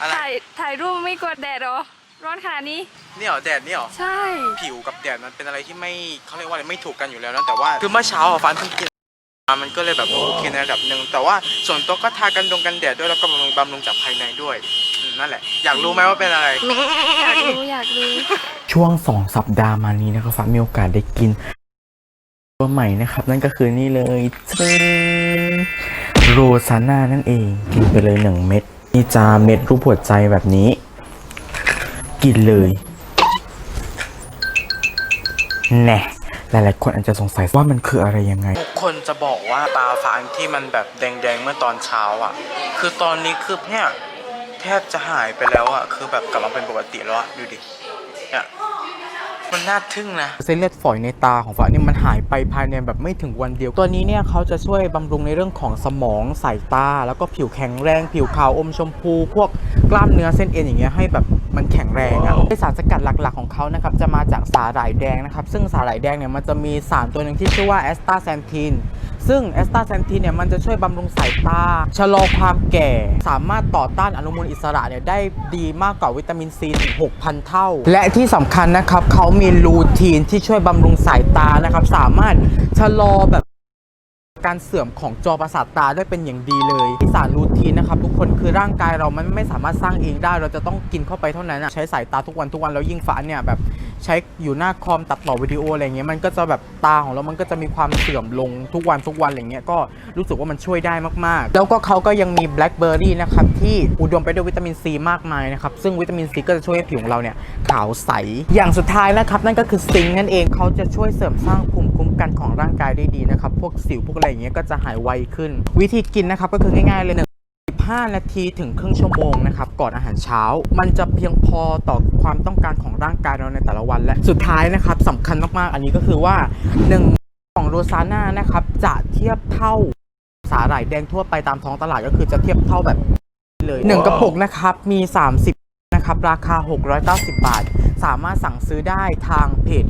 อะไร ถ่ายถ่ายรูปไม่กลัวแดดเหรอ ร้อนขนาดนี้นี่เหรอแดดนี่เหรอ ใช่ ผิวกับแดดมันเป็นอะไรที่ไม่เขาเรียกว่าอะไรไม่ถูกกันอยู่แล้วนะแต่ว่าคือเมื่อเช้าอะฟันเพิ่งกินมามันก็เลยแบบโอเคในระดับหนึ่งแต่ว่าส่วนตัวก็ทากันดงกันแดดด้วยแล้วก็บำรุงบำรุงจากภายในด้วยอืมนั่นแหละ อยากรู้ไหมว่าเป็นอะไร อยากรู้อยากรู้ ช่วง 2 สัปดาห์มานี้นะครับฟ้ามีโอกาสได้กิน ตัวใหม่นะครับ นั่นก็คือนี่เลยโรซาน่านั่นเอง กินไปเลย 1 เม็ด นี่จาเม็ดรูปหัวใจแบบนี้ กินเลยแน่หลายๆคนอาจจะสงสัยว่ามันคืออะไรยังไง ทุกคนจะบอกว่าตาฟางที่มันแบบแดงๆเมื่อตอนเช้าอะ คือตอนนี้คือเนี่ยแทบจะหายไปแล้วอะ คือแบบกลับมาเป็นปกติแล้วอะ ดูดิ เนี่ย มันน่าทึ่งนะเส้นเลือดฝอยในตาของฟ้าเนี่ยมันหายไปภายในแบบไม่ถึงวันเดียว ตัวนี้เนี่ยเขาจะช่วยบำรุงในเรื่องของสมองสายตา แล้วก็ผิวแข็งแรง ผิวขาวอมชมพู พวกกล้ามเนื้อเส้นเอ็นอย่างเงี้ยให้แบบมันแข็งแรงอะ่ะสารสกัดหลักๆของเขานะครับจะมาจากสาหร่ายแดงนะครับซึ่งสาหร่ายแดงเนี่ยมันจะมีสารตัวหนึ่งที่ชื่อว่าแอสตาแซนทินซึ่งแอสตาแซนทินเนี่ยมันจะช่วยบำรุงสายตา ชะลอความแก่ สามารถต่อต้านอนุมูลอิสระเนี่ยได้ดีมากกว่าวิตามินซีถึง6,000 เท่า และที่สำคัญนะครับเขามีลูทีนที่ช่วยบำรุงสายตานะครับ สามารถชะลอแบบการเสื่อมของจอประสาทตาได้เป็นอย่างดีเลยสารรูทีนนะครับ ทุกคนคือร่างกายเรามันไม่สามารถสร้างเองได้ เราจะต้องกินเข้าไปเท่านั้นใช้สายตาทุกวันทุกวันแล้วยิ่งฟ้าเนี่ยแบบ ใช้อยู่หน้าคอมตัดต่อวิดีโออะไรเงี้ยมันก็จะแบบตาของเรามันก็จะมีความเสื่อมลงทุกวันทุกวันอะไรเงี้ยก็รู้สึกว่ามันช่วยได้มากๆ แล้วก็เขาก็ยังมีแบล็คเบอร์รี่นะครับที่อุดมไปด้วยวิตามินซีมากมายนะครับซึ่งวิตามินซีก็จะช่วยให้ผิวของเราเนี่ยขาวใส อย่างสุดท้ายนะครับนั่นก็คือซิงค์นั่นเองเขาจะช่วยเสริมสร้างภูมิคุ้มกันของร่างกายได้ดีนะครับพวกสิวพวกอะไรเงี้ยก็จะหายไวขึ้น วิธีกินนะครับก็คือง่ายๆเลยหนึ่ง 15 นาทีถึงครึ่งชั่วโมงนะครับก่อนอาหารเช้า มันจะเพียงพอต่อความต้องการของร่างกายเราในแต่ละวันและสุดท้ายนะครับสำคัญมากๆ อันนี้ก็คือว่า 1 ของโรซาน่านะครับจะเทียบเท่าสาหร่ายแดงทั่วไปตามท้องตลาดก็คือจะเทียบเท่าแบบเลย1กระปุกนะครับมี 30 นะครับราคา 690 บาท สามารถสั่งซื้อได้ทางเพจ